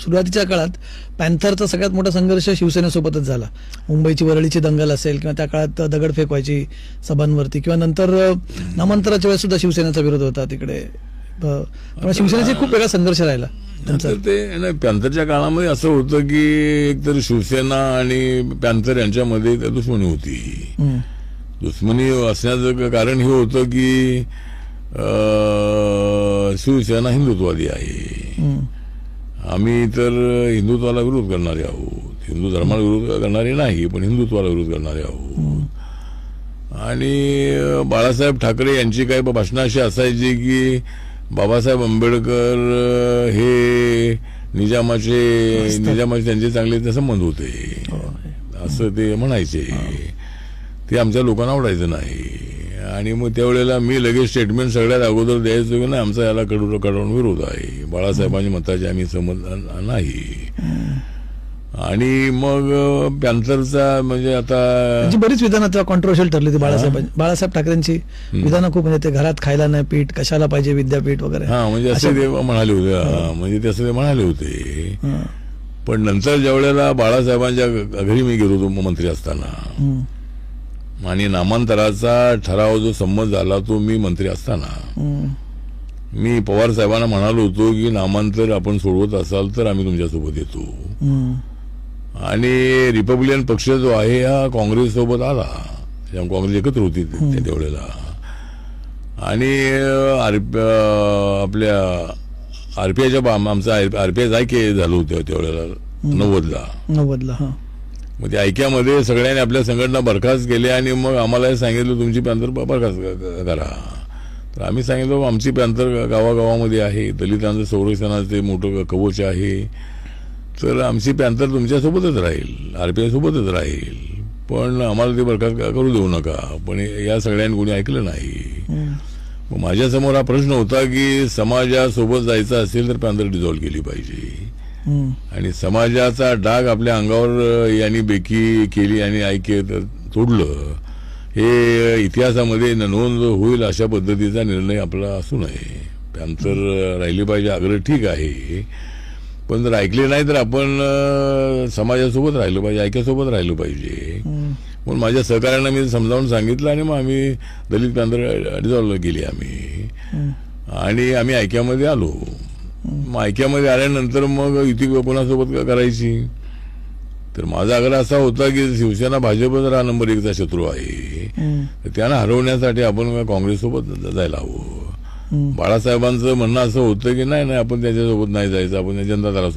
सुरुवातीच्या काळात पॅन्थरचा सगळ्यात मोठा संघर्ष शिवसेनेसोबतच झाला. मुंबईची वरळीची दंगल असेल किंवा त्या काळात दगडफेक व्हायची सभांवरती किंवा नंतर नामांतराच्या वेळेस सुद्धा शिवसेनेचा विरोध होता तिकडे. शिवसेनेचा खूप वेगळा संघर्ष राहिला. त्यांचा तर ते नाही पॅन्थरच्या काळामध्ये असं होतं की एकतर शिवसेना आणि पॅन्थर यांच्यामध्ये दुश्मनी होती. दुश्मनी असण्याचं कारण हे होतं की शिवसेना हिंदुत्ववादी आहे. आम्ही तर हिंदुत्वाला विरोध करणारे आहोत. हिंदू धर्माला विरोध करणारे नाही पण हिंदुत्वाला विरोध करणारे आहोत. आणि बाळासाहेब ठाकरे यांची काही भाषणं अशी असायची की बाबासाहेब आंबेडकर हे निजामाचे निजामाचे त्यांचे चांगले ते संबंध होते. असं ते म्हणायचे. ते आमच्या लोकांना आवडायचं नाही. आणि मग त्यावेळेला मी लगेच स्टेटमेंट सगळ्यात अगोदर द्यायचो की नाही आमचा याला कडून कडून विरोध आहे. बाळासाहेबांच्या मताचे आम्ही समज नाही. आणि मग पॅन्थरचा म्हणजे आता त्यांची बरीच विधानं तेव्हा कॉन्ट्रोवर्शियल ठरली होती बाळासाहेब बाळासाहेब ठाकरेंची. विधानं खूप म्हणजे ते घरात खायला नाही पीठ कशाला पाहिजे विद्यापीठ वगैरे. हा म्हणजे असे ते म्हणाले होते. म्हणजे ते असं ते म्हणाले होते. पण नंतर ज्या वेळेला बाळासाहेबांच्या घरी मी गेलो होतो मंत्री असताना. आणि नामांतराचा ठराव जो संमत झाला तो मी मंत्री असताना. मी पवार साहेबांना म्हणालो होतो की नामांतर आपण सोडवत असाल तर आम्ही तुमच्यासोबत येतो. आणि रिपब्लिकन पक्ष जो आहे हा काँग्रेस सोबत आला. काँग्रेस एकत्र होती त्यावेळेला. आणि आपल्या आरपीआयच्या आमचा आरपीआय ऐके झालं होतं त्यावेळेला नव्वदला. नव्वदला मग त्या ऐक्यामध्ये सगळ्यांनी आपल्या संघटना बरखास्त केल्या आणि मग आम्हाला हे सांगितलं तुमची पॅन्थर बरखास्त करा. तर आम्ही सांगितलं "बाबा, आमची पॅन्थर गावागावामध्ये आहे. दलितांचं संरक्षणाचे मोठं कवच आहे. तर आमची पॅन्थर तुमच्यासोबतच राहील आरपीआय सोबतच राहील. पण आम्हाला ते बरखास्त करू देऊ नका. पण या सगळ्यांनी कोणी ऐकलं नाही. हं. मग माझ्यासमोर हा प्रश्न होता की समाजासोबत जायचं असेल तर पॅन्थर डिझॉल्व्ह केली पाहिजे. हं. आणि समाजाचा डाग आपल्या अंगावर यांनी बेकी केली आणि ऐके तर तोडलं. हे इतिहासामध्ये नोंद होईल अशा पद्धतीचा निर्णय आपला असू नये. अ, राहिली पाहिजे आग्रह ठीक आहे. पण जर ऐकले नाही तर आपण समाजासोबत राहिलो पाहिजे ऐक्यासोबत राहिलो पाहिजे. म्हणून माझ्या सहकार्यांना मी समजावून सांगितलं आणि मग आम्ही दलित पॅन्थर डिझॉल्व्ह केली आम्ही. आणि आम्ही ऐक्यामध्ये आलो. मग ऐक्यामध्ये आल्यानंतर मग युती कोणासोबत क- करायची तर माझा आग्रह असा होता की शिवसेना भाजपच हा नंबर एकचा शत्रू आहे. तर त्यांना हरवण्यासाठी आपण काँग्रेससोबत ज- जायला हवं हं. बाळासाहेबांचं म्हणणं असं होतं की नाही नाही आपण त्याच्यासोबत नाही जायचं आपण जनता दलासोबत